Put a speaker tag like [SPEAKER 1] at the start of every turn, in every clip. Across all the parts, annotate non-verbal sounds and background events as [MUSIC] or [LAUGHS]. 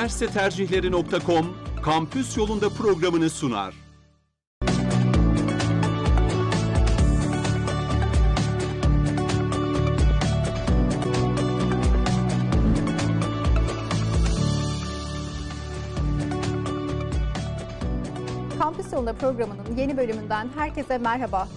[SPEAKER 1] Üniversitetercihleri.com kampüs yolunda programını sunar.
[SPEAKER 2] Kampüs Yolunda programının yeni bölümünden herkese merhaba.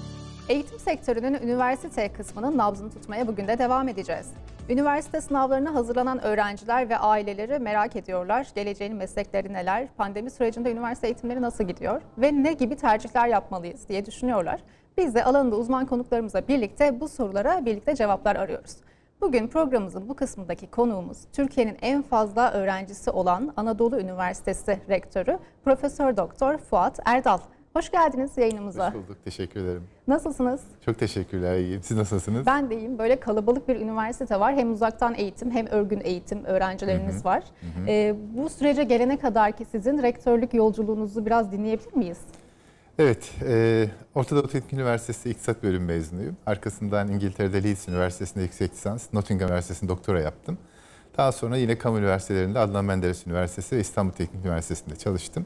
[SPEAKER 2] Eğitim sektörünün üniversite kısmının nabzını tutmaya bugün de devam edeceğiz. Üniversite sınavlarına hazırlanan öğrenciler ve aileleri merak ediyorlar. Geleceğin meslekleri neler, pandemi sürecinde üniversite eğitimleri nasıl gidiyor ve ne gibi tercihler yapmalıyız diye düşünüyorlar. Biz de alanında uzman konuklarımızla birlikte bu sorulara birlikte cevaplar arıyoruz. Bugün programımızın bu kısmındaki konuğumuz Türkiye'nin en fazla öğrencisi olan Anadolu Üniversitesi Rektörü Profesör Doktor Fuat Erdal. Hoş geldiniz yayınımıza.
[SPEAKER 3] Hoş bulduk. Teşekkür ederim.
[SPEAKER 2] Nasılsınız?
[SPEAKER 3] Çok teşekkürler. İyiyim. Siz nasılsınız?
[SPEAKER 2] Ben de iyiyim. Böyle kalabalık bir üniversite var. Hem uzaktan eğitim hem örgün eğitim öğrencileriniz var. Ee, bu sürece gelene kadar ki sizin rektörlük yolculuğunuzu biraz dinleyebilir miyiz?
[SPEAKER 3] Evet. E, Orta Doğu Teknik Üniversitesi İktisat Bölümü mezunuyum. Arkasından İngiltere'de Leeds Üniversitesi'nde yüksek lisans, Nottingham Üniversitesi'nde doktora yaptım. Daha sonra yine kamu üniversitelerinde Adnan Menderes Üniversitesi ve İstanbul Teknik Üniversitesi'nde çalıştım.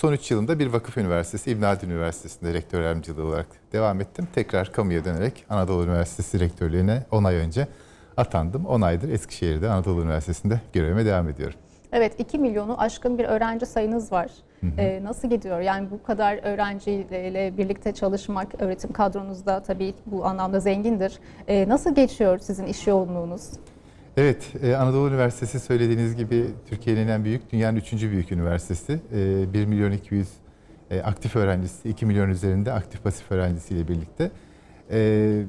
[SPEAKER 3] Son 3 yılında bir vakıf üniversitesi, İbn Haldun Üniversitesi'nde rektör yardımcılığı olarak devam ettim. Tekrar kamuya dönerek Anadolu Üniversitesi rektörlüğüne 10 ay önce atandım. 10 aydır Eskişehir'de Anadolu Üniversitesi'nde görevime devam ediyorum.
[SPEAKER 2] Evet 2 milyonu aşkın bir öğrenci sayınız var. Ee, nasıl gidiyor? Yani bu kadar öğrenciyle birlikte çalışmak öğretim kadronuzda tabii bu anlamda zengindir. Ee, nasıl geçiyor sizin iş yoğunluğunuz?
[SPEAKER 3] Evet, e, Anadolu Üniversitesi söylediğiniz gibi Türkiye'nin en büyük, dünyanın üçüncü büyük üniversitesi. E, 1 milyon 200 e, aktif öğrencisi, 2 milyon üzerinde aktif pasif öğrencisiyle birlikte. E,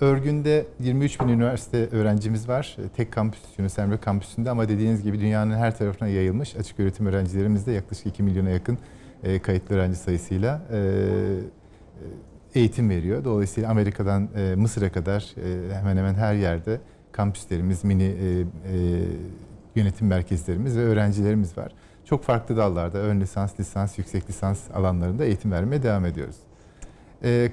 [SPEAKER 3] Örgün'de 23 bin üniversite öğrencimiz var. E, Tek kampüs Yunus kampüsünde ama dediğiniz gibi dünyanın her tarafına yayılmış açık öğretim öğrencilerimiz de yaklaşık 2 milyona yakın e, kayıtlı öğrenci sayısıyla e, eğitim veriyor. Dolayısıyla Amerika'dan e, Mısır'a kadar e, hemen hemen her yerde kampüslerimiz, mini e, e, yönetim merkezlerimiz ve öğrencilerimiz var. Çok farklı dallarda ön lisans, lisans, yüksek lisans alanlarında eğitim vermeye devam ediyoruz. E,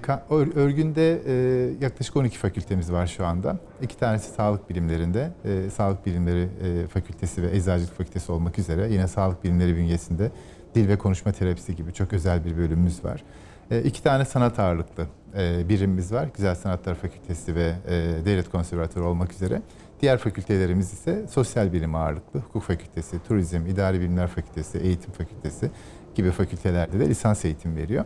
[SPEAKER 3] örgünde e, yaklaşık 12 fakültemiz var şu anda. İki tanesi sağlık bilimlerinde, e, sağlık bilimleri e, fakültesi ve eczacılık fakültesi olmak üzere yine sağlık bilimleri bünyesinde dil ve konuşma terapisi gibi çok özel bir bölümümüz var. E, iki tane sanat ağırlıklı e, birimimiz var. Güzel Sanatlar Fakültesi ve e, Devlet Konservatuarı olmak üzere. Diğer fakültelerimiz ise sosyal bilim ağırlıklı, hukuk fakültesi, turizm, idari bilimler fakültesi, eğitim fakültesi gibi fakültelerde de lisans eğitim veriyor.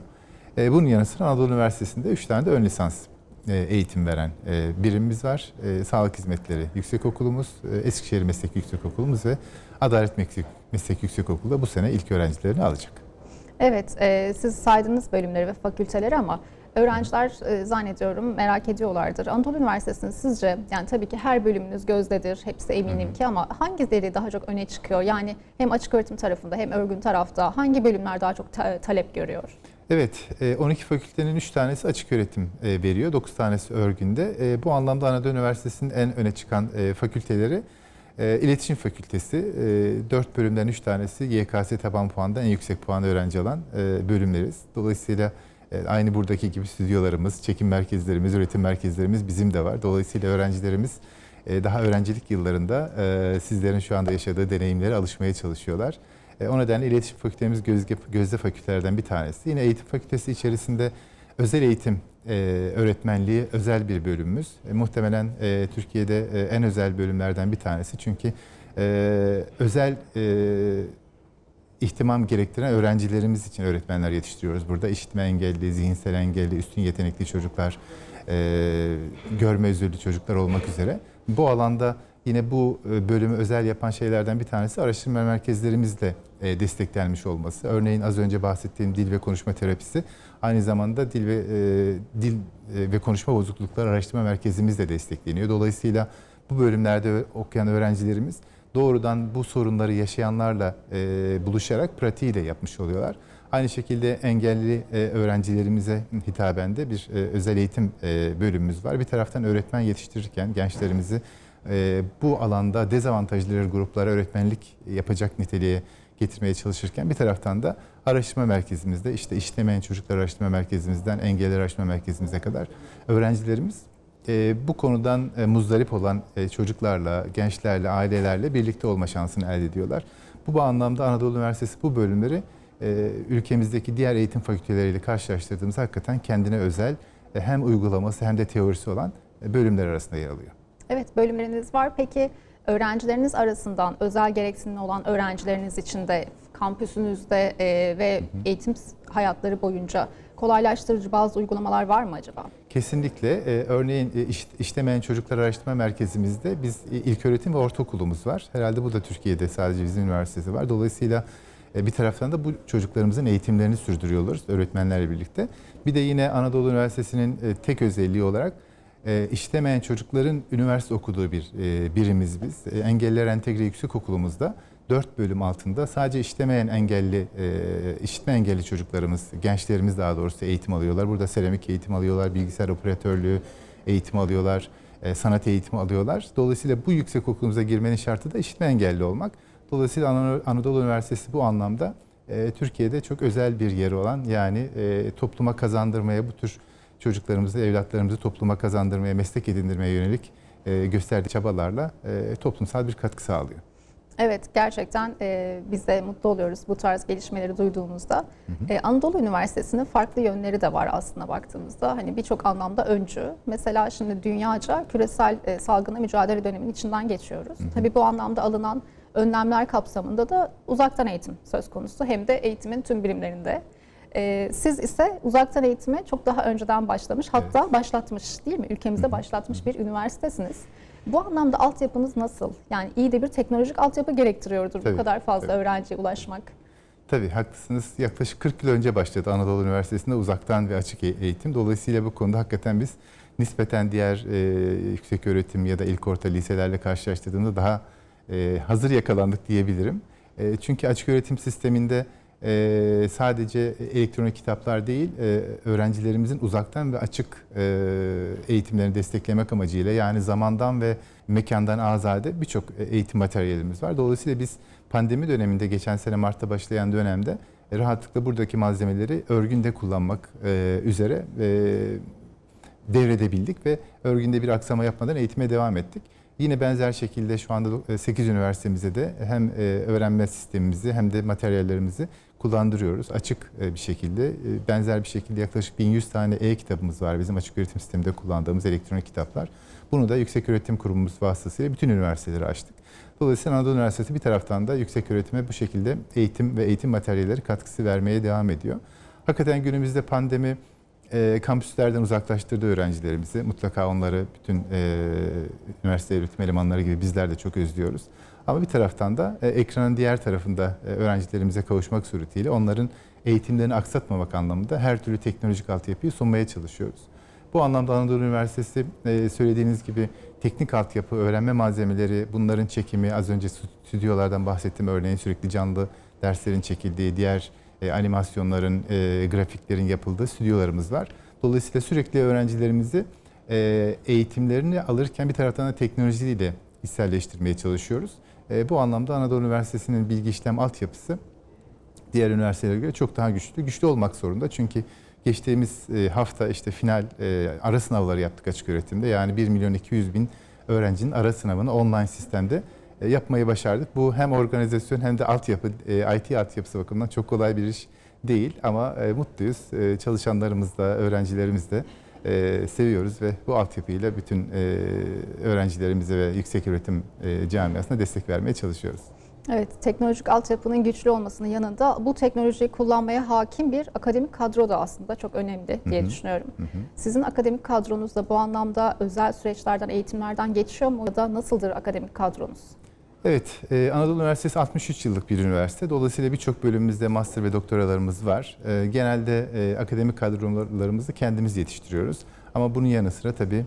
[SPEAKER 3] Bunun yanı sıra Anadolu Üniversitesi'nde 3 tane de ön lisans eğitim veren birimimiz var. Sağlık Hizmetleri Yüksekokulumuz, Eskişehir Meslek Yüksekokulumuz ve Adalet Meslek Yüksekokulu da bu sene ilk öğrencilerini alacak.
[SPEAKER 2] Evet, e, siz saydınız bölümleri ve fakülteleri ama öğrenciler e, zannediyorum merak ediyorlardır. Anadolu Üniversitesi'nin sizce, yani tabii ki her bölümünüz gözdedir, hepsi eminim ki ama hangileri daha çok öne çıkıyor? Yani hem açık öğretim tarafında hem örgün tarafta hangi bölümler daha çok ta- talep görüyor?
[SPEAKER 3] Evet, e, 12 fakültenin 3 tanesi açık öğretim e, veriyor, 9 tanesi örgünde. E, Bu anlamda Anadolu Üniversitesi'nin en öne çıkan e, fakülteleri e, İletişim Fakültesi, 4 bölümden 3 tanesi YKS taban puanda en yüksek puanı öğrenci alan e, bölümleriz. Dolayısıyla e, aynı buradaki gibi stüdyolarımız, çekim merkezlerimiz, üretim merkezlerimiz bizim de var. Dolayısıyla öğrencilerimiz e, daha öğrencilik yıllarında e, sizlerin şu anda yaşadığı deneyimlere alışmaya çalışıyorlar. E, O nedenle iletişim fakültemiz gözde, gözde fakültelerden bir tanesi. Yine eğitim fakültesi içerisinde özel eğitim e, öğretmenliği özel bir bölümümüz. E, muhtemelen e, Türkiye'de e, en özel bölümlerden bir tanesi. Çünkü e, özel e, ihtimam gerektiren öğrencilerimiz için öğretmenler yetiştiriyoruz. Burada işitme engelli, zihinsel engelli, üstün yetenekli çocuklar, e, görme özürlü çocuklar olmak üzere. Bu alanda yine bu e, bölümü özel yapan şeylerden bir tanesi araştırma merkezlerimizle desteklenmiş olması. Örneğin az önce bahsettiğim dil ve konuşma terapisi aynı zamanda dil ve e, dil e, ve konuşma bozuklukları araştırma merkezimizle destekleniyor. Dolayısıyla bu bölümlerde okuyan öğrencilerimiz doğrudan bu sorunları yaşayanlarla e, buluşarak pratiğiyle yapmış oluyorlar. Aynı şekilde engelli e, öğrencilerimize hitaben de bir e, özel eğitim e, bölümümüz var. Bir taraftan öğretmen yetiştirirken gençlerimizi e, bu alanda dezavantajlı gruplara öğretmenlik yapacak niteliğe getirmeye çalışırken bir taraftan da araştırma merkezimizde işte işlemeyen çocuklar araştırma merkezimizden engelli araştırma merkezimize kadar öğrencilerimiz e, bu konudan e, muzdarip olan e, çocuklarla, gençlerle, ailelerle birlikte olma şansını elde ediyorlar. Bu anlamda Anadolu Üniversitesi bu bölümleri e, ülkemizdeki diğer eğitim fakülteleriyle karşılaştırdığımızda hakikaten kendine özel e, hem uygulaması hem de teorisi olan e, bölümler arasında yer alıyor.
[SPEAKER 2] Evet bölümleriniz var. Peki öğrencileriniz arasından özel gereksinimli olan öğrencileriniz için de kampüsünüzde e, ve eğitim hayatları boyunca kolaylaştırıcı bazı uygulamalar var mı acaba?
[SPEAKER 3] Kesinlikle. Ee, örneğin e, iş, işlemeyen çocuklar araştırma merkezimizde biz e, ilköğretim ve ortaokulumuz var. Herhalde bu da Türkiye'de sadece bizim üniversitesi var. Dolayısıyla e, bir taraftan da bu çocuklarımızın eğitimlerini sürdürüyoruz öğretmenlerle birlikte. Bir de yine Anadolu Üniversitesi'nin tek özelliği olarak e, çocukların üniversite okuduğu bir e, birimiz biz. E, Engelliler Entegre Yüksek Okulumuzda 4 bölüm altında sadece işlemeyen engelli, e, işitme engelli çocuklarımız, gençlerimiz daha doğrusu eğitim alıyorlar. Burada seramik eğitim alıyorlar, bilgisayar operatörlüğü eğitim alıyorlar, sanat eğitimi alıyorlar. Dolayısıyla bu yüksek okulumuza girmenin şartı da işitme engelli olmak. Dolayısıyla Ana- Anadolu Üniversitesi bu anlamda Türkiye'de çok özel bir yeri olan yani topluma kazandırmaya bu tür çocuklarımızı, evlatlarımızı topluma kazandırmaya, meslek edindirmeye yönelik e, gösterdiği çabalarla e, toplumsal bir katkı sağlıyor.
[SPEAKER 2] Evet gerçekten e, biz de mutlu oluyoruz bu tarz gelişmeleri duyduğumuzda. E, Anadolu Üniversitesi'nin farklı yönleri de var aslında baktığımızda. Hani birçok anlamda öncü. Mesela şimdi dünyaca küresel e, salgına mücadele döneminin içinden geçiyoruz. Tabii bu anlamda alınan önlemler kapsamında da uzaktan eğitim söz konusu. Hem de eğitimin tüm birimlerinde. E, siz ise uzaktan eğitime çok daha önceden başlamış hatta başlatmış değil mi? Ülkemizde başlatmış bir üniversitesiniz. Bu anlamda altyapınız nasıl? Yani iyi de bir teknolojik altyapı gerektiriyordur
[SPEAKER 3] Tabii,
[SPEAKER 2] bu kadar fazla
[SPEAKER 3] tabii.
[SPEAKER 2] öğrenciye ulaşmak.
[SPEAKER 3] Tabii haklısınız. Yaklaşık 40 yıl önce başladı Anadolu Üniversitesi'nde uzaktan ve açık e- eğitim. Dolayısıyla bu konuda hakikaten biz nispeten diğer e, yüksek öğretim ya da ilk orta liselerle karşılaştırdığımda daha e, hazır yakalandık diyebilirim. E, çünkü açık öğretim sisteminde e, sadece elektronik kitaplar değil, e, öğrencilerimizin uzaktan ve açık e, eğitimlerini desteklemek amacıyla yani zamandan ve mekandan azade birçok e, eğitim materyalimiz var. Dolayısıyla biz pandemi döneminde geçen sene Mart'ta başlayan dönemde e, rahatlıkla buradaki malzemeleri örgünde kullanmak e, üzere e, devredebildik ve örgünde bir aksama yapmadan eğitime devam ettik. Yine benzer şekilde şu anda 8 üniversitemizde de hem e, öğrenme sistemimizi hem de materyallerimizi kullandırıyoruz. Açık e, bir şekilde, e, benzer bir şekilde yaklaşık 1100 tane e-kitabımız var bizim açık öğretim sisteminde kullandığımız elektronik kitaplar. Bunu da Yüksek Öğretim Kurumumuz vasıtasıyla bütün üniversitelere açtık. Dolayısıyla Anadolu Üniversitesi bir taraftan da yüksek öğretime bu şekilde eğitim ve eğitim materyalleri katkısı vermeye devam ediyor. Hakikaten günümüzde pandemi e, kampüslerden uzaklaştırdı öğrencilerimizi. Mutlaka onları bütün e, üniversite öğretim elemanları gibi bizler de çok özlüyoruz. Ama bir taraftan da e, ekranın diğer tarafında e, öğrencilerimize kavuşmak suretiyle onların eğitimlerini aksatmamak anlamında her türlü teknolojik altyapıyı sunmaya çalışıyoruz. Bu anlamda Anadolu Üniversitesi e, söylediğiniz gibi teknik altyapı, öğrenme malzemeleri, bunların çekimi, az önce stüdyolardan bahsettim örneğin sürekli canlı derslerin çekildiği, diğer e, animasyonların, e, grafiklerin yapıldığı stüdyolarımız var. Dolayısıyla sürekli öğrencilerimizi e, eğitimlerini alırken bir taraftan da teknolojiyle içselleştirmeye çalışıyoruz. E, bu anlamda Anadolu Üniversitesi'nin bilgi işlem altyapısı diğer üniversitelere göre çok daha güçlü. Güçlü olmak zorunda çünkü geçtiğimiz e, hafta işte final e, ara sınavları yaptık açık öğretimde. Yani 1 milyon 200 bin öğrencinin ara sınavını online sistemde e, yapmayı başardık. Bu hem organizasyon hem de altyapı, e, IT altyapısı bakımından çok kolay bir iş değil ama e, mutluyuz. E, çalışanlarımız da, öğrencilerimiz de e, seviyoruz ve bu altyapıyla bütün e, öğrencilerimize ve yüksek öğretim e, camiasına destek vermeye çalışıyoruz.
[SPEAKER 2] Evet, teknolojik altyapının güçlü olmasının yanında bu teknolojiyi kullanmaya hakim bir akademik kadro da aslında çok önemli diye
[SPEAKER 3] Hı hı.
[SPEAKER 2] düşünüyorum.
[SPEAKER 3] Hı hı.
[SPEAKER 2] Sizin akademik kadronuz da bu anlamda özel süreçlerden, eğitimlerden geçiyor mu ya da nasıldır akademik kadronuz?
[SPEAKER 3] Evet, e, Anadolu Üniversitesi 63 yıllık bir üniversite. Dolayısıyla birçok bölümümüzde master ve doktoralarımız var. E, genelde e, akademik kadrolarımızı kendimiz yetiştiriyoruz. Ama bunun yanı sıra tabii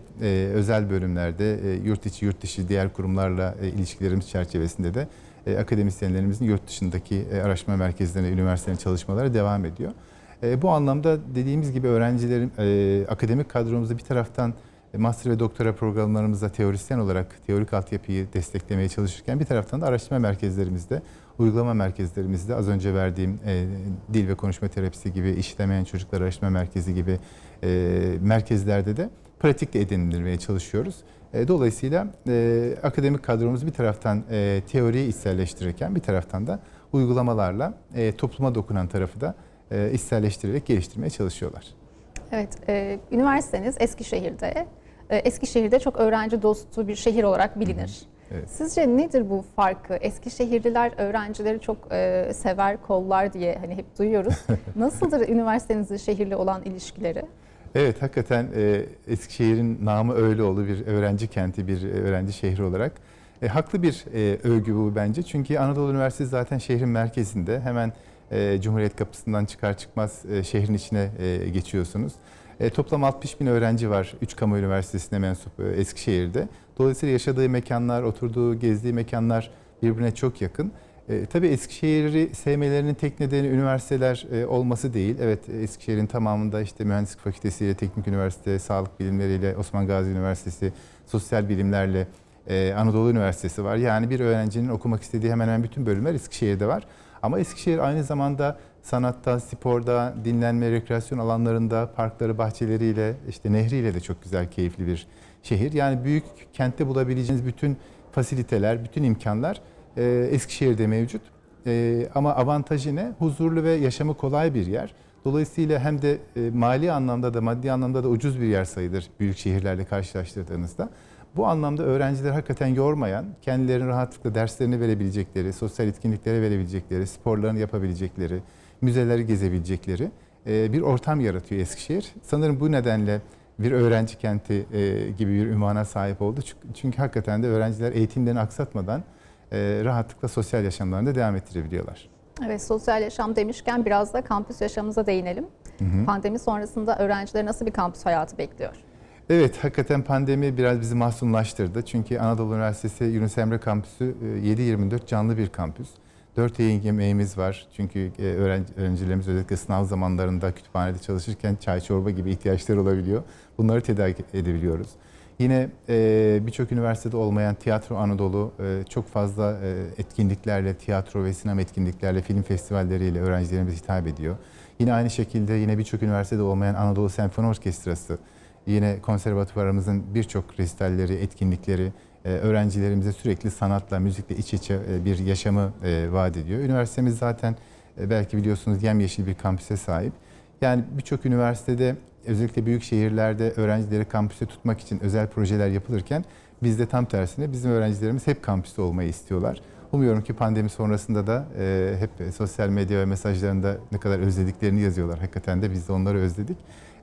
[SPEAKER 3] özel bölümlerde yurt içi, yurt dışı diğer kurumlarla ilişkilerimiz çerçevesinde de akademisyenlerimizin yurt dışındaki araştırma merkezlerine, üniversitelerin çalışmaları devam ediyor. Bu anlamda dediğimiz gibi öğrencilerin, akademik kadromuzda bir taraftan master ve doktora programlarımızda teorisyen olarak teorik altyapıyı desteklemeye çalışırken bir taraftan da araştırma merkezlerimizde, uygulama merkezlerimizde az önce verdiğim e, dil ve konuşma terapisi gibi, işlemeyen çocuklar araştırma merkezi gibi e, merkezlerde de pratikle edindirmeye çalışıyoruz. E, Dolayısıyla e, akademik kadromuz bir taraftan e, teoriyi içselleştirirken bir taraftan da uygulamalarla e, topluma dokunan tarafı da e, içselleştirerek geliştirmeye çalışıyorlar.
[SPEAKER 2] Evet, e, üniversiteniz Eskişehir'de. E, Eskişehir'de çok öğrenci dostu bir şehir olarak bilinir.
[SPEAKER 3] Evet.
[SPEAKER 2] Sizce nedir bu farkı? Eskişehirliler öğrencileri çok e, sever, kollar diye hani hep duyuyoruz. [LAUGHS] Nasıldır üniversitenizin şehirle olan ilişkileri?
[SPEAKER 3] Evet hakikaten e, Eskişehir'in namı öyle oldu bir öğrenci kenti, bir öğrenci şehri olarak. E, haklı bir e, övgü bu bence çünkü Anadolu Üniversitesi zaten şehrin merkezinde hemen e, Cumhuriyet Kapısı'ndan çıkar çıkmaz e, şehrin içine e, geçiyorsunuz. E, toplam 60 bin öğrenci var 3 kamu üniversitesine mensup e, Eskişehir'de. Dolayısıyla yaşadığı mekanlar, oturduğu, gezdiği mekanlar birbirine çok yakın. E, tabii Eskişehir'i sevmelerinin tek nedeni üniversiteler e, olması değil. Evet Eskişehir'in tamamında işte Mühendislik Fakültesi ile Teknik Üniversite, Sağlık Bilimleriyle Osman Gazi Üniversitesi, Sosyal Bilimlerle e, Anadolu Üniversitesi var. Yani bir öğrencinin okumak istediği hemen hemen bütün bölümler Eskişehir'de var. Ama Eskişehir aynı zamanda sanatta, sporda, dinlenme, rekreasyon alanlarında, parkları, bahçeleriyle, işte nehriyle de çok güzel, keyifli bir şehir. Yani büyük kentte bulabileceğiniz bütün fasiliteler, bütün imkanlar e, Eskişehir'de mevcut. E, ama avantajı ne? Huzurlu ve yaşamı kolay bir yer. Dolayısıyla hem de e, mali anlamda da maddi anlamda da ucuz bir yer sayılır büyük şehirlerle karşılaştırdığınızda. Bu anlamda öğrenciler hakikaten yormayan, kendilerini rahatlıkla derslerini verebilecekleri, sosyal etkinliklere verebilecekleri, sporlarını yapabilecekleri, müzeleri gezebilecekleri e, bir ortam yaratıyor Eskişehir. Sanırım bu nedenle bir öğrenci kenti e, gibi bir ünvana sahip oldu. Çünkü, hakikaten de öğrenciler eğitimlerini aksatmadan e, rahatlıkla sosyal yaşamlarını da devam ettirebiliyorlar.
[SPEAKER 2] Evet, sosyal yaşam demişken biraz da kampüs yaşamımıza değinelim. Pandemi sonrasında öğrencileri nasıl bir kampüs hayatı bekliyor?
[SPEAKER 3] Evet, hakikaten pandemi biraz bizi mahzunlaştırdı. Çünkü Anadolu Üniversitesi Yunus Emre Kampüsü e, 7-24 canlı bir kampüs. 4 yayın yemeğimiz var. Çünkü e, öğrenci, öğrencilerimiz özellikle sınav zamanlarında kütüphanede çalışırken çay çorba gibi ihtiyaçları olabiliyor. Bunları tedarik edebiliyoruz. Yine e, birçok üniversitede olmayan Tiyatro Anadolu e, çok fazla e, etkinliklerle, tiyatro ve sinema etkinliklerle, film festivalleriyle öğrencilerimize hitap ediyor. Yine aynı şekilde yine birçok üniversitede olmayan Anadolu Senfoni Orkestrası, yine konservatuvarımızın birçok resitalleri, etkinlikleri e, öğrencilerimize sürekli sanatla, müzikle iç içe e, bir yaşamı e, vaat ediyor. Üniversitemiz zaten belki biliyorsunuz yemyeşil bir kampüse sahip. Yani birçok üniversitede özellikle büyük şehirlerde öğrencileri kampüste tutmak için özel projeler yapılırken bizde tam tersine bizim öğrencilerimiz hep kampüste olmayı istiyorlar. Umuyorum ki pandemi sonrasında da e, hep sosyal medya ve mesajlarında ne kadar özlediklerini yazıyorlar. Hakikaten de biz de onları özledik.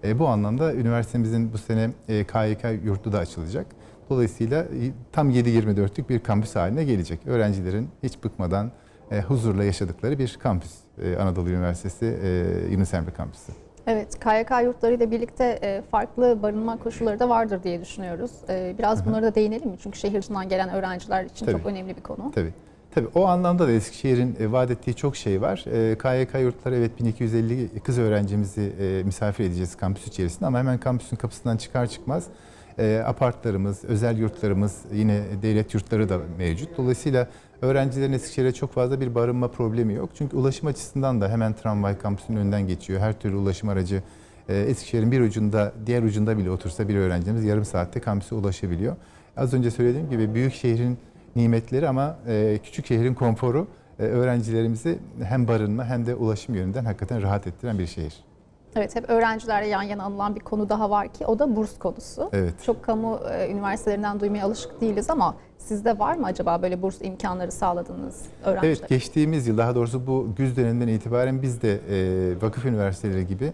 [SPEAKER 3] E, bu anlamda üniversitemizin bu sene e, KYK yurtu da açılacak. Dolayısıyla e, tam 7-24'lük bir kampüs haline gelecek. Öğrencilerin hiç bıkmadan e, huzurla yaşadıkları bir kampüs. E, Anadolu Üniversitesi e, Yunus Emre Kampüsü.
[SPEAKER 2] Evet, KYK yurtlarıyla birlikte e, farklı barınma koşulları da vardır diye düşünüyoruz. E, Biraz bunlara da değinelim mi? Çünkü şehir dışından gelen öğrenciler için
[SPEAKER 3] Tabii.
[SPEAKER 2] çok önemli bir konu.
[SPEAKER 3] Tabii. Tabii o anlamda da Eskişehir'in e, vaat ettiği çok şey var. E, KYK yurtları evet 1250 kız öğrencimizi e, misafir edeceğiz kampüs içerisinde ama hemen kampüsün kapısından çıkar çıkmaz e, apartlarımız, özel yurtlarımız, yine devlet yurtları da mevcut. Dolayısıyla öğrencilerin Eskişehir'e çok fazla bir barınma problemi yok. Çünkü ulaşım açısından da hemen tramvay kampüsün önünden geçiyor. Her türlü ulaşım aracı e, Eskişehir'in bir ucunda, diğer ucunda bile otursa bir öğrencimiz yarım saatte kampüse ulaşabiliyor. Az önce söylediğim gibi büyük şehrin nimetleri ama e, küçük şehrin konforu e, öğrencilerimizi hem barınma hem de ulaşım yönünden hakikaten rahat ettiren bir şehir.
[SPEAKER 2] Evet, hep öğrencilerle yan yana anılan bir konu daha var ki o da burs konusu.
[SPEAKER 3] Evet.
[SPEAKER 2] Çok kamu e, üniversitelerinden duymaya alışık değiliz ama sizde var mı acaba böyle burs imkanları sağladığınız öğrenciler?
[SPEAKER 3] Evet geçtiğimiz yıl daha doğrusu bu güz döneminden itibaren biz de e, vakıf üniversiteleri gibi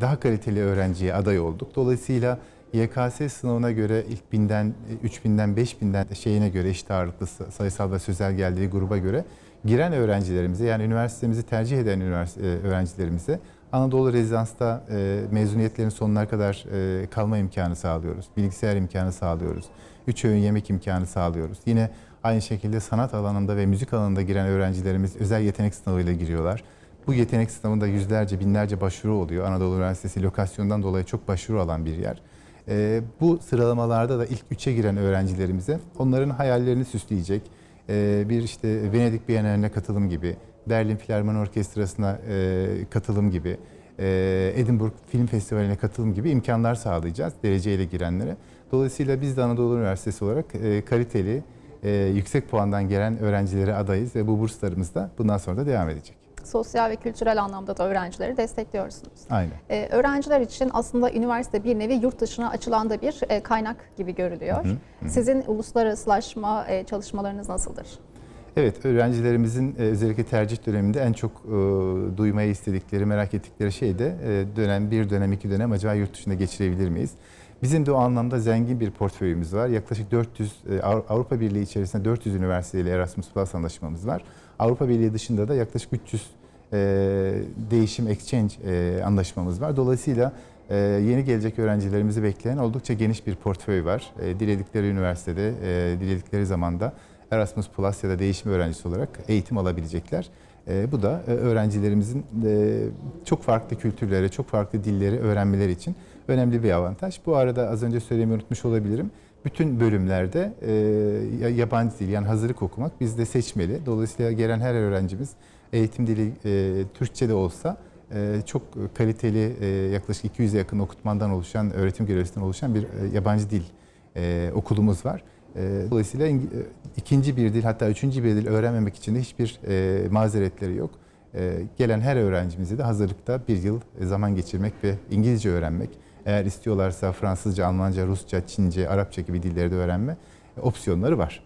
[SPEAKER 3] daha kaliteli öğrenciye aday olduk. Dolayısıyla YKS sınavına göre ilk binden, 3000'den 5000'den şeyine göre eşit ağırlıklı sayısal ve sözel geldiği gruba göre giren öğrencilerimize yani üniversitemizi tercih eden üniversite, e, öğrencilerimize Anadolu Rezidans'ta e, mezuniyetlerin sonuna kadar e, kalma imkanı sağlıyoruz. Bilgisayar imkanı sağlıyoruz. Üç öğün yemek imkanı sağlıyoruz. Yine aynı şekilde sanat alanında ve müzik alanında giren öğrencilerimiz özel yetenek sınavıyla giriyorlar. Bu yetenek sınavında yüzlerce, binlerce başvuru oluyor. Anadolu Üniversitesi lokasyondan dolayı çok başvuru alan bir yer. E, bu sıralamalarda da ilk üçe giren öğrencilerimize onların hayallerini süsleyecek e, bir işte Venedik Bienali'ne katılım gibi, Berlin Filarmoni Orkestrası'na e, katılım gibi e, Edinburgh Film Festivali'ne katılım gibi imkanlar sağlayacağız dereceyle girenlere. Dolayısıyla biz de Anadolu Üniversitesi olarak e, kaliteli, yüksek puandan gelen öğrencilere adayız ve bu burslarımız da bundan sonra da devam edecek.
[SPEAKER 2] Sosyal ve kültürel anlamda da öğrencileri destekliyorsunuz.
[SPEAKER 3] Aynen.
[SPEAKER 2] Ee, öğrenciler için aslında üniversite bir nevi yurt dışına açılan da bir e, kaynak gibi görülüyor. Sizin uluslararasılaşma e, çalışmalarınız nasıldır?
[SPEAKER 3] Evet, öğrencilerimizin e, özellikle tercih döneminde en çok e, duymayı istedikleri, merak ettikleri şey de e, dönem bir dönem, iki dönem acaba yurt dışında geçirebilir miyiz? Bizim de o anlamda zengin bir portföyümüz var. Yaklaşık 400 e, Avru- Avrupa Birliği içerisinde 400 üniversiteyle Erasmus Plus anlaşmamız var. Avrupa Birliği dışında da yaklaşık 300 e, değişim exchange e, anlaşmamız var. Dolayısıyla e, yeni gelecek öğrencilerimizi bekleyen oldukça geniş bir portföy var. E, diledikleri üniversitede, e, diledikleri zamanda Erasmus Plus ya da değişim öğrencisi olarak eğitim alabilecekler. E, bu da e, öğrencilerimizin e, çok farklı kültürleri, çok farklı dilleri öğrenmeleri için önemli bir avantaj. Bu arada az önce söylemeyi unutmuş olabilirim. Bütün bölümlerde e, ya- yabancı dil yani hazırlık okumak bizde seçmeli. Dolayısıyla gelen her öğrencimiz eğitim dili e, Türkçe de olsa e, çok kaliteli e, yaklaşık 200'e yakın okutmandan oluşan, öğretim görevlisinden oluşan bir e, yabancı dil e, okulumuz var. E, Dolayısıyla e, ikinci bir dil hatta üçüncü bir dil öğrenmemek için de hiçbir e, mazeretleri yok. E, Gelen her öğrencimize de hazırlıkta bir yıl e, zaman geçirmek ve İngilizce öğrenmek, eğer istiyorlarsa Fransızca, Almanca, Rusça, Çince, Arapça gibi dilleri de öğrenme e, opsiyonları var.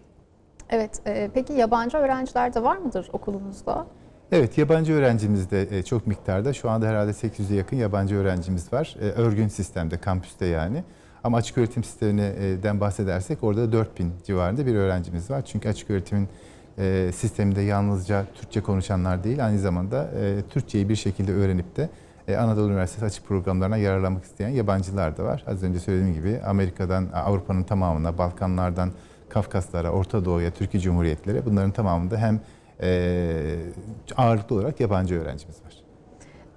[SPEAKER 2] Evet, e, peki yabancı öğrenciler de var mıdır okulunuzda?
[SPEAKER 3] Evet, yabancı öğrencimiz de e, çok miktarda. Şu anda herhalde 800'e yakın yabancı öğrencimiz var. E, Örgün sistemde, kampüste yani. Ama açık öğretim sisteminden bahsedersek orada 4000 civarında bir öğrencimiz var. Çünkü açık öğretimin sisteminde yalnızca Türkçe konuşanlar değil, aynı zamanda Türkçeyi bir şekilde öğrenip de e, Anadolu Üniversitesi açık programlarına yararlanmak isteyen yabancılar da var. Az önce söylediğim gibi Amerika'dan, Avrupa'nın tamamına, Balkanlardan, Kafkaslara, Orta Doğu'ya, Türkiye Cumhuriyetlere bunların tamamında hem e, ağırlıklı olarak yabancı öğrencimiz var.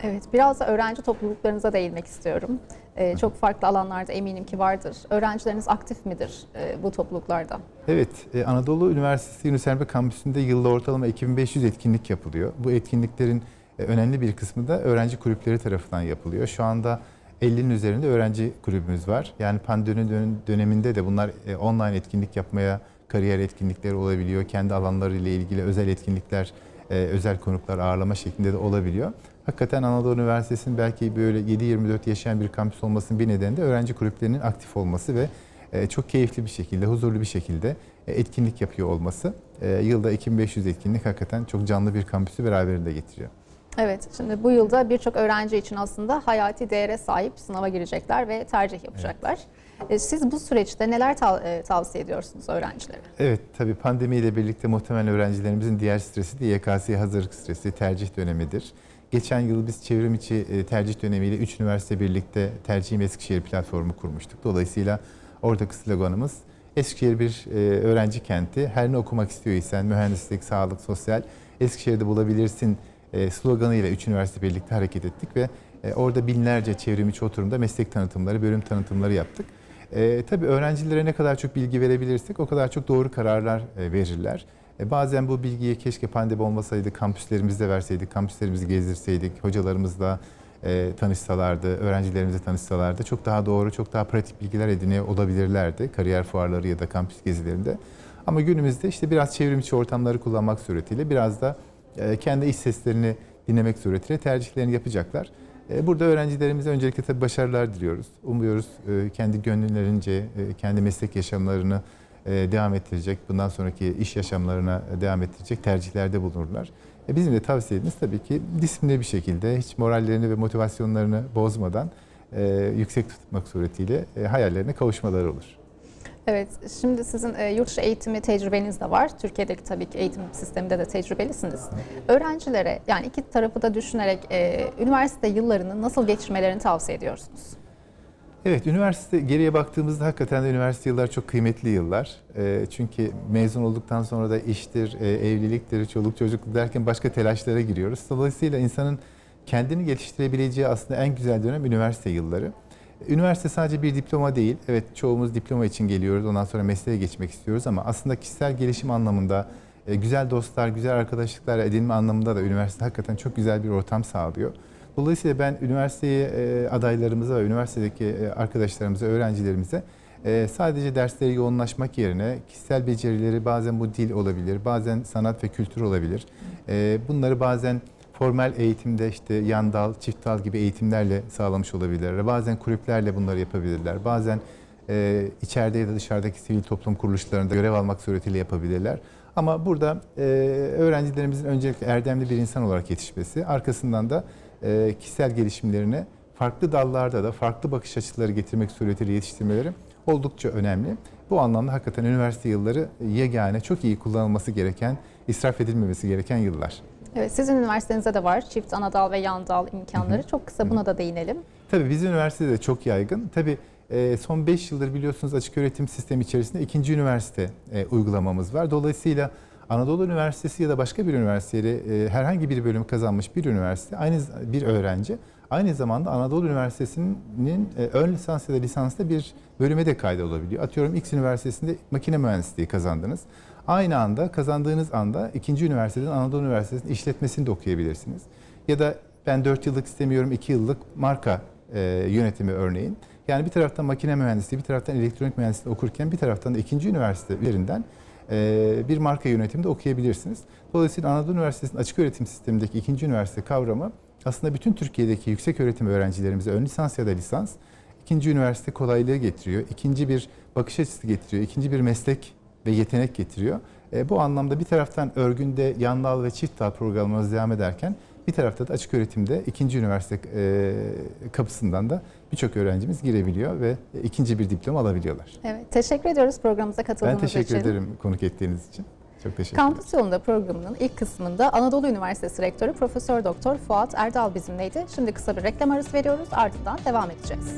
[SPEAKER 2] Evet, biraz da öğrenci topluluklarınıza değinmek istiyorum. E, çok farklı alanlarda eminim ki vardır. Öğrencileriniz aktif midir e, bu topluluklarda?
[SPEAKER 3] Evet, e, Anadolu Üniversitesi Yunus Emre Kampüsü'nde yılda ortalama 2500 etkinlik yapılıyor. Bu etkinliklerin önemli bir kısmı da öğrenci kulüpleri tarafından yapılıyor. Şu anda 50'nin üzerinde öğrenci kulübümüz var. Yani pandemi dön- döneminde de bunlar e, online etkinlik yapmaya, kariyer etkinlikleri olabiliyor. Kendi alanları ile ilgili özel etkinlikler, e, özel konuklar ağırlama şeklinde de olabiliyor. Hakikaten Anadolu Üniversitesi'nin belki böyle 7-24 yaşayan bir kampüs olmasının bir nedeni de öğrenci kulüplerinin aktif olması ve e, çok keyifli bir şekilde, huzurlu bir şekilde e, etkinlik yapıyor olması. E, Yılda 2500 etkinlik hakikaten çok canlı bir kampüsü beraberinde getiriyor.
[SPEAKER 2] Evet, şimdi bu yılda birçok öğrenci için aslında hayati değere sahip sınava girecekler ve tercih yapacaklar. E, Siz bu süreçte neler tav- e, tavsiye ediyorsunuz öğrencilere?
[SPEAKER 3] Evet tabii pandemiyle birlikte muhtemelen öğrencilerimizin diğer stresi de YKS'ye hazırlık stresi, tercih dönemidir. Geçen yıl biz çevrim içi e, tercih dönemiyle 3 üniversite birlikte Tercihim Eskişehir platformu kurmuştuk. Dolayısıyla oradaki sloganımız Eskişehir bir öğrenci kenti. Her ne okumak istiyorsan mühendislik, sağlık, sosyal Eskişehir'de bulabilirsin sloganıyla 3 üniversite birlikte hareket ettik ve e, orada binlerce çevrim içi oturumda meslek tanıtımları, bölüm tanıtımları yaptık. E, tabii öğrencilere ne kadar çok bilgi verebilirsek o kadar çok doğru kararlar e, verirler. E, bazen bu bilgiyi keşke pandemi olmasaydı kampüslerimizde verseydik, kampüslerimizi gezdirseydik, hocalarımızla e, tanışsalardı, öğrencilerimizle tanışsalardı çok daha doğru, çok daha pratik bilgiler ediniyor olabilirlerdi kariyer fuarları ya da kampüs gezilerinde. Ama günümüzde işte biraz çevrim içi ortamları kullanmak suretiyle biraz da e, kendi iç seslerini dinlemek suretiyle tercihlerini yapacaklar. E, Burada öğrencilerimize öncelikle tabii başarılar diliyoruz. Umuyoruz e, kendi gönüllerince, e, kendi meslek yaşamlarını e, devam ettirecek, bundan sonraki iş yaşamlarına devam ettirecek tercihlerde bulunurlar. E, Bizim de tavsiyemiz tabii ki disiplinli bir şekilde, hiç morallerini ve motivasyonlarını bozmadan e, yüksek tutmak suretiyle e, hayallerine kavuşmaları olur.
[SPEAKER 2] Evet, şimdi sizin e, yurt dışı eğitimi tecrübeniz de var. Türkiye'deki tabii ki eğitim sisteminde de tecrübelisiniz. Öğrencilere yani iki tarafı da düşünerek e, üniversite yıllarını nasıl geçirmelerini tavsiye ediyorsunuz?
[SPEAKER 3] Evet, üniversite geriye baktığımızda hakikaten de üniversite yıllar çok kıymetli yıllar. E, çünkü mezun olduktan sonra da iştir, e, evliliktir, çoluk çocuk derken başka telaşlara giriyoruz. Dolayısıyla insanın kendini geliştirebileceği aslında en güzel dönem üniversite yılları. Üniversite sadece bir diploma değil. Evet çoğumuz diploma için geliyoruz. Ondan sonra mesleğe geçmek istiyoruz ama aslında kişisel gelişim anlamında e, güzel dostlar, güzel arkadaşlıklar edinme anlamında da üniversite hakikaten çok güzel bir ortam sağlıyor. Dolayısıyla ben üniversiteye e, adaylarımıza ve üniversitedeki e, arkadaşlarımıza, öğrencilerimize sadece derslere yoğunlaşmak yerine kişisel becerileri bazen bu dil olabilir, bazen sanat ve kültür olabilir. Bunları bazen formal eğitimde işte yan dal, çift dal gibi eğitimlerle sağlamış olabilirler. Bazen kulüplerle bunları yapabilirler. Bazen e, içeride ya da dışarıdaki sivil toplum kuruluşlarında görev almak suretiyle yapabilirler. Ama burada e, öğrencilerimizin öncelikle erdemli bir insan olarak yetişmesi, arkasından da e, kişisel gelişimlerine farklı dallarda da farklı bakış açıları getirmek suretiyle yetiştirmeleri oldukça önemli. Bu anlamda hakikaten üniversite yılları yegane, çok iyi kullanılması gereken, israf edilmemesi gereken yıllar.
[SPEAKER 2] Evet, sizin üniversitenizde de var çift anadal ve yandal imkanları. Çok kısa buna da değinelim.
[SPEAKER 3] Tabii bizim üniversitede de çok yaygın. Tabii e, son 5 yıldır biliyorsunuz açık öğretim sistemi içerisinde ikinci üniversite e, uygulamamız var. Dolayısıyla Anadolu Üniversitesi ya da başka bir üniversiteyle e, herhangi bir bölüm kazanmış bir üniversite, aynı bir öğrenci aynı zamanda Anadolu Üniversitesi'nin ön lisans ya da lisansta bir bölüme de kaydolabiliyor. Atıyorum X Üniversitesi'nde makine mühendisliği kazandınız. Aynı anda kazandığınız anda ikinci üniversiteden Anadolu Üniversitesi'nin işletmesini de okuyabilirsiniz. Ya da ben 4 yıllık istemiyorum 2 yıllık marka e, yönetimi örneğin. Yani bir taraftan makine mühendisliği, bir taraftan elektronik mühendisliği okurken bir taraftan da ikinci üniversite üzerinden e, bir marka yönetimi de okuyabilirsiniz. Dolayısıyla Anadolu Üniversitesi'nin açık öğretim sistemindeki ikinci üniversite kavramı aslında bütün Türkiye'deki yüksek öğretim öğrencilerimize ön lisans ya da lisans ikinci üniversite kolaylığı getiriyor. ikinci bir bakış açısı getiriyor. ikinci bir meslek ve yetenek getiriyor. E, bu anlamda bir taraftan örgünde yan dal ve çift dal programlarımız devam ederken bir tarafta da açık öğretimde ikinci üniversite e, kapısından da birçok öğrencimiz girebiliyor ve ikinci bir diploma alabiliyorlar.
[SPEAKER 2] Evet, teşekkür ediyoruz programımıza
[SPEAKER 3] Ben
[SPEAKER 2] katıldığınız
[SPEAKER 3] teşekkür
[SPEAKER 2] için.
[SPEAKER 3] ederim konuk ettiğiniz için. Çok teşekkür ederim.
[SPEAKER 2] Kampüs yolunda programının ilk kısmında Anadolu Üniversitesi Rektörü Profesör Doktor Fuat Erdal bizimleydi. Şimdi kısa bir reklam arası veriyoruz. Ardından devam edeceğiz.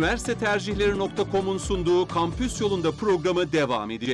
[SPEAKER 1] Üniversite tercihleri.com'un sunduğu Kampüs Yolunda programı devam edecek.